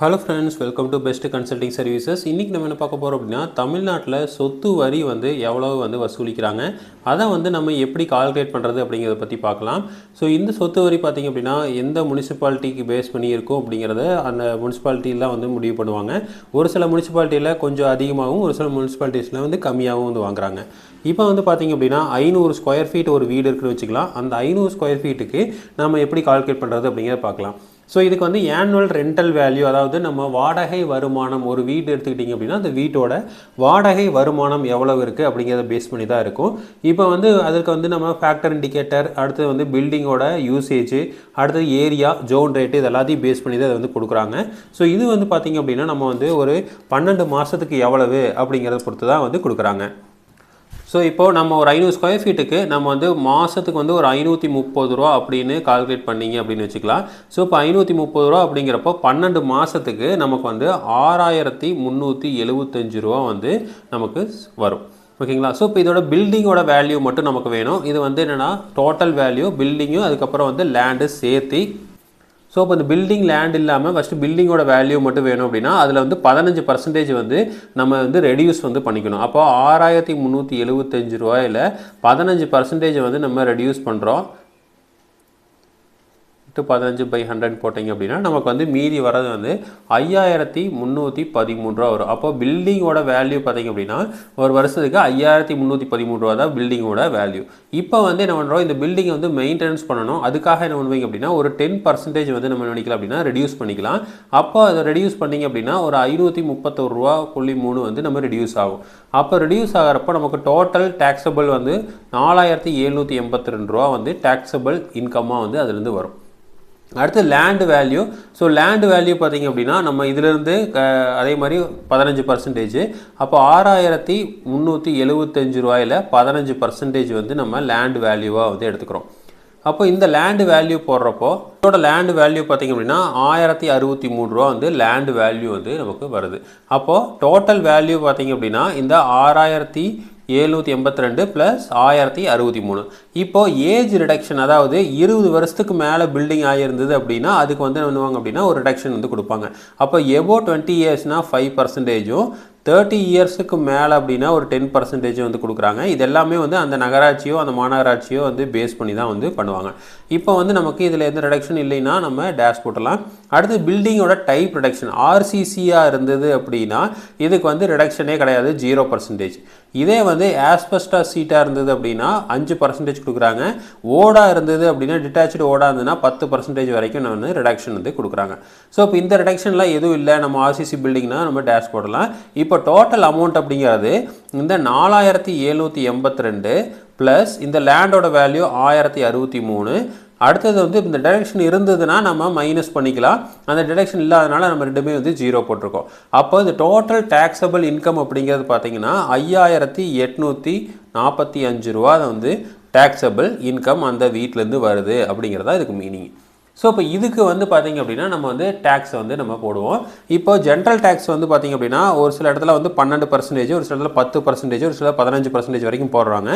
Hello friends welcome to Best Consulting Services இன்றைக்கி நம்ம என்ன பார்க்க போகிறோம் அப்படின்னா தமிழ்நாட்டில் சொத்து வரி வந்து எவ்வளவு வந்து வசூலிக்கிறாங்க? அதை வந்து நம்ம எப்படி கால்குலேட் பண்ணுறது அப்படிங்கிறத பற்றி பார்க்கலாம். ஸோ இந்த சொத்து வரி பார்த்திங்க அப்படின்னா எந்த முனிசிபாலிட்டிக்கு பேஸ் பண்ணி இருக்கும் அப்படிங்கிறத அந்த முனிசிபாலிட்டிலாம் வந்து முடிவு பண்ணுவாங்க. ஒரு சில முனிசிபாலிட்டியில் கொஞ்சம் அதிகமாகவும் ஒரு சில முனிசிபாலிட்டிஸில் வந்து கம்மியாகவும் வந்து வாங்குறாங்க. இப்போ வந்து பார்த்திங்க அப்படின்னா ஐநூறு ஸ்கொயர் ஃபீட் ஒரு வீடு இருக்குன்னு வச்சுக்கலாம். அந்த ஐநூறு ஸ்கொயர் ஃபீட்டுக்கு நம்ம எப்படி கால்குலேட் பண்ணுறது அப்படிங்கிறத பார்க்கலாம். ஸோ இதுக்கு வந்து ஆனுவல் ரெண்டல் வேல்யூ அதாவது நம்ம வாடகை வருமானம் ஒரு வீடு எடுத்துக்கிட்டிங்க அப்படின்னா அந்த வீட்டோட வாடகை வருமானம் எவ்வளவு இருக்குது அப்படிங்கிறத பேஸ் பண்ணி தான் இருக்கும். இப்போ வந்து அதற்கு வந்து நம்ம ஃபேக்டர் இண்டிகேட்டர் அடுத்தது வந்து பில்டிங்கோட யூசேஜ் அடுத்தது ஏரியா ஜோன் ரேட்டு இது எல்லாத்தையும் பேஸ் பண்ணி தான் அதை வந்து கொடுக்குறாங்க. ஸோ இது வந்து பார்த்திங்க அப்படின்னா நம்ம வந்து ஒரு பன்னெண்டு மாதத்துக்கு எவ்வளவு அப்படிங்கிறத பொறுத்து தான் வந்து கொடுக்குறாங்க. ஸோ இப்போது நம்ம ஒரு ஐநூறு ஸ்கொயர் ஃபீட்டுக்கு நம்ம வந்து மாதத்துக்கு வந்து ஒரு ஐநூற்றி முப்பது ரூபா அப்படின்னு கால்குலேட் பண்ணிங்க அப்படின்னு வச்சுக்கலாம். ஸோ இப்போ ஐநூற்றி முப்பது ரூபா அப்படிங்கிறப்போ பன்னெண்டு மாதத்துக்கு நமக்கு வந்து ஆறாயிரத்தி முந்நூற்றி எழுபத்தஞ்சு ரூபா வந்து நமக்கு வரும். ஓகேங்களா ஸோ இப்போ இதோட பில்டிங்கோட வேல்யூ மட்டும் நமக்கு வேணும். இது வந்து என்னென்னா டோட்டல் வேல்யூ பில்டிங்கும் அதுக்கப்புறம் வந்து லேண்டு சேர்த்து ஸோ இப்போ இந்த பில்டிங் லேண்ட் இல்லாமல் ஃபஸ்ட்டு பில்டிங்கோட வேல்யூ மட்டும் வேணும் அப்படின்னா அதில் வந்து பதினஞ்சு பர்சன்டேஜ் வந்து நம்ம வந்து ரெடியூஸ் வந்து பண்ணிக்கணும். அப்போ ஆறாயிரத்தி முந்நூற்றி எழுபத்தஞ்சு ரூபாயில் பதினஞ்சு பர்சன்டேஜ் வந்து நம்ம ரெடியூஸ் பண்ணுறோம் டு பதினஞ்சு பை ஹண்ட்ரட் போட்டிங்க அப்படின்னா நமக்கு வந்து மீதி வரது வந்து ஐயாயிரத்தி முந்நூற்றி பதிமூணு ரூபா வரும். அப்போ பில்டிங்கோட வேல்யூ பார்த்திங்க அப்படின்னா ஒரு வருஷத்துக்கு ஐயாயிரத்தி முந்நூற்றி பதிமூணு ரூபா தான் பில்டிங்கோட வேல்யூ இப்போ வந்து என்ன பண்ணுறோம் இந்த பில்டிங்கை வந்து மெயின்டெனன்ஸ் பண்ணணும். அதுக்காக என்ன பண்ணுவீங்க அப்படின்னா ஒரு டென் பர்சன்டேஜ் வந்து நம்ம நினைக்கலாம் அப்படின்னா ரெடியூஸ் பண்ணிக்கலாம். அப்போ அதை ரெடியூஸ் பண்ணிங்க அப்படின்னா ஒரு ஐநூற்றி முப்பத்தொரு ரூபா புள்ளி மூணு வந்து நம்ம ரெடியூஸ் ஆகும். அப்போ ரெடியூஸ் ஆகிறப்போ நமக்கு டோட்டல் டேக்ஸபிள் வந்து நாலாயிரத்தி எழுநூற்றி எண்பத்தி ரெண்டு ரூபா வந்து டேக்ஸபிள் இன்கம்மாக வந்து அதுலேருந்து வரும். அடுத்து land value so land value பார்த்திங்க அப்படின்னா நம்ம இதிலேருந்து அதே மாதிரி பதினஞ்சு பர்சன்டேஜ் அப்போ ஆறாயிரத்தி முந்நூற்றி எழுபத்தஞ்சு ரூபாயில் பதினஞ்சு பர்சன்டேஜ் வந்து நம்ம லேண்டு வேல்யூவாக வந்து எடுத்துக்கிறோம். அப்போ இந்த லேண்டு வேல்யூ போடுறப்போ இதோட லேண்டு வேல்யூ பார்த்திங்க அப்படின்னா ஆயிரத்தி அறுபத்தி மூணு ரூபா வந்து லேண்டு வேல்யூ வந்து நமக்கு வருது. அப்போது டோட்டல் வேல்யூ பார்த்திங்க அப்படின்னா இந்த ஆறாயிரத்தி ஏழ்நூற்றி எண்பத்தி ரெண்டு ப்ளஸ் ஆயிரத்தி அறுபத்தி மூணு. இப்போது ஏஜ் ரிடக்ஷன் அதாவது இருபது வருஷத்துக்கு மேலே பில்டிங் ஆகியிருந்தது அப்படின்னா அதுக்கு வந்து என்ன பண்ணுவாங்க அப்படின்னா ஒரு ரிடக்ஷன் வந்து கொடுப்பாங்க. அப்போ எபோ டுவெண்ட்டி இயர்ஸ்னால் ஃபைவ் பர்சன்டேஜும் தேர்ட்டி இயர்ஸுக்கு மேலே அப்படின்னா ஒரு டென் பர்சன்டேஜ் வந்து கொடுக்குறாங்க. இது எல்லாமே வந்து அந்த நகராட்சியோ அந்த மாநகராட்சியோ வந்து பேஸ் பண்ணி தான் வந்து பண்ணுவாங்க. இப்போ வந்து நமக்கு இதில் எந்த ரிடக்ஷன் இல்லைன்னா நம்ம டேஷ் போட்டலாம் அடுத்து பில்டிங்கோட டைப் ரிடக்ஷன் ஆர்சிசியாக இருந்தது அப்படின்னா இதுக்கு வந்து ரிடக்ஷனே கிடையாது ஜீரோ பர்சன்டேஜ் இதே வந்து ஆஸ்பெஸ்டா சீட்டாக இருந்தது அப்படின்னா அஞ்சு பர்சன்டேஜ் கொடுக்குறாங்க. ஓடா இருந்தது அப்படின்னா டிட்டாச்சு ஓடா இருந்ததுன்னா பத்து பர்சன்டேஜ் வரைக்கும் நான் வந்து ரிடக்ஷன் வந்து கொடுக்குறாங்க. ஸோ இப்போ இந்த ரிடக்ஷன்லாம் எதுவும் இல்லை. நம்ம ஆர்சிசி பில்டிங்னா நம்ம டேஷ் போடலாம் இப்போ டோட்டல் அமௌண்ட் அப்படிங்கிறது இந்த நாலாயிரத்தி எழுநூற்றி எண்பத்தி ரெண்டு ப்ளஸ் இந்த லேண்டோட வேல்யூ ஆயிரத்தி அறுபத்தி மூணு அடுத்தது வந்து இந்த டிடக்ஷன் இருந்ததுன்னா நம்ம மைனஸ் பண்ணிக்கலாம். அந்த டிடக்ஷன் இல்லாதனால நம்ம ரெண்டுமே வந்து ஜீரோ போட்டிருக்கோம். அப்போ இந்த டோட்டல் டேக்ஸபிள் இன்கம் அப்படிங்கிறது பார்த்தீங்கன்னா ஐயாயிரத்தி எட்நூற்றி நாற்பத்தி அஞ்சு ரூபா வந்து டேக்ஸபிள் இன்கம் அந்த வீட்டிலேருந்து வருது அப்படிங்கிறதா இதுக்கு மீனிங் ஸோ இப்போ இதுக்கு வந்து பார்த்திங்க அப்படின்னா நம்ம வந்து டேக்ஸ் வந்து நம்ம போடுவோம். இப்போ ஜென்ரல் டேக்ஸ் வந்து பார்த்திங்க அப்படின்னா ஒரு சில இடத்துல வந்து பன்னெண்டு பர்சன்டேஜ் ஒரு சில இடத்துல பத்து பர்சன்டேஜ் ஒரு சில பதினஞ்சு பர்சன்டேஜ் வரைக்கும் போடுறாங்க.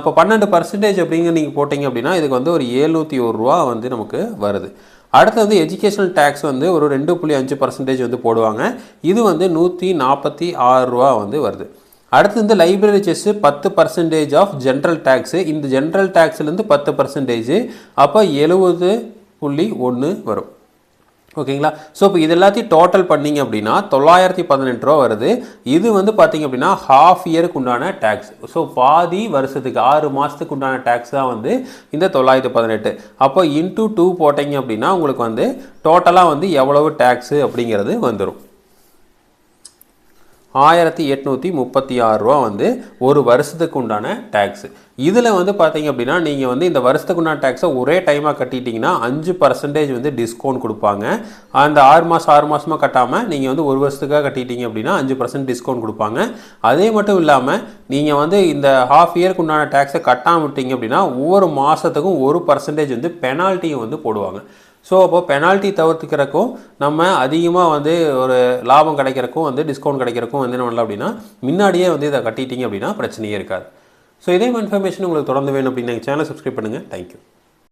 இப்போ பன்னெண்டு பர்சன்டேஜ் அப்படிங்க நீங்கள் போட்டிங்க அப்படின்னா இதுக்கு வந்து ஒரு ஏழ்நூற்றி ஒரு ரூபா வந்து நமக்கு வருது. அடுத்து வந்து எஜுகேஷனல் டேக்ஸ் வந்து ஒரு ரெண்டு புள்ளி அஞ்சு பர்சன்டேஜ் வந்து போடுவாங்க. இது வந்து நூற்றி நாற்பத்தி ஆறு ரூபா வந்து வருது. அடுத்து வந்து லைப்ரரி செஸ்ஸு பத்து பர்சன்டேஜ் ஆஃப் ஜென்ரல் டேக்ஸு இந்த ஜென்ரல் டேக்ஸ்லேருந்து பத்து பர்சன்டேஜ் அப்போ எழுபது புள்ளி ஒன்று வரும். ஓகேங்களா? ஸோ இப்போ இது எல்லாத்தையும் டோட்டல் பண்ணிங்க அப்படின்னா தொள்ளாயிரத்தி பதினெட்டு ரூபா வருது. இது வந்து பார்த்திங்க அப்படின்னா ஹாஃப் இயருக்கு உண்டான டேக்ஸ் ஸோ பாதி வருஷத்துக்கு ஆறு மாதத்துக்கு உண்டான டேக்ஸ் தான் வந்து இந்த தொள்ளாயிரத்தி பதினெட்டு. அப்போ இன்டூ டூ போட்டிங்க அப்படின்னா உங்களுக்கு வந்து டோட்டலாக வந்து எவ்வளவு டேக்ஸு அப்படிங்கிறது வந்துடும் ஆயிரத்தி எட்நூற்றி முப்பத்தி ஆறு ரூபா வந்து ஒரு வருஷத்துக்கு உண்டான டேக்ஸு இதில் வந்து பார்த்தீங்க அப்படின்னா நீங்கள் வந்து இந்த வருஷத்துக்கு உண்டான டேக்ஸை ஒரே டைமாக கட்டிட்டீங்கன்னா அஞ்சு பர்சன்டேஜ் வந்து டிஸ்கவுண்ட் கொடுப்பாங்க. அந்த ஆறு மாதம் ஆறு மாதமாக கட்டாமல் நீங்கள் வந்து ஒரு வருஷத்துக்காக கட்டிட்டீங்க அப்படின்னா அஞ்சு பர்சன்ட் டிஸ்கவுண்ட் கொடுப்பாங்க. அதே மட்டும் இல்லாமல் நீங்கள் வந்து இந்த ஹாஃப் இயருக்கு உண்டான டேக்ஸை கட்டாமல் விட்டீங்க அப்படின்னா ஒவ்வொரு மாதத்துக்கும் ஒரு பர்சன்டேஜ் வந்து பெனால்ட்டியும் வந்து போடுவாங்க. ஸோ அப்போ பெனால்ட்டி தவிர்த்துக்கிறக்கும் நம்ம அதிகமாக வந்து ஒரு லாபம் கிடைக்கிறக்கும் வந்து டிஸ்கவுண்ட் கிடைக்கிறக்கும் வந்து என்ன பண்ணலாம் அப்படின்னா முன்னாடியே வந்து இதை கட்டிட்டீங்க அப்படின்னா பிரச்சனையே இருக்காது. ஸோ இதே இன்ஃபர்மேஷன் உங்களுக்கு தொடர்ந்து வேணும் அப்படின்னு எங்கள் சேனல் சப்ஸ்கிரைப் பண்ணுங்கள் தேங்க்யூ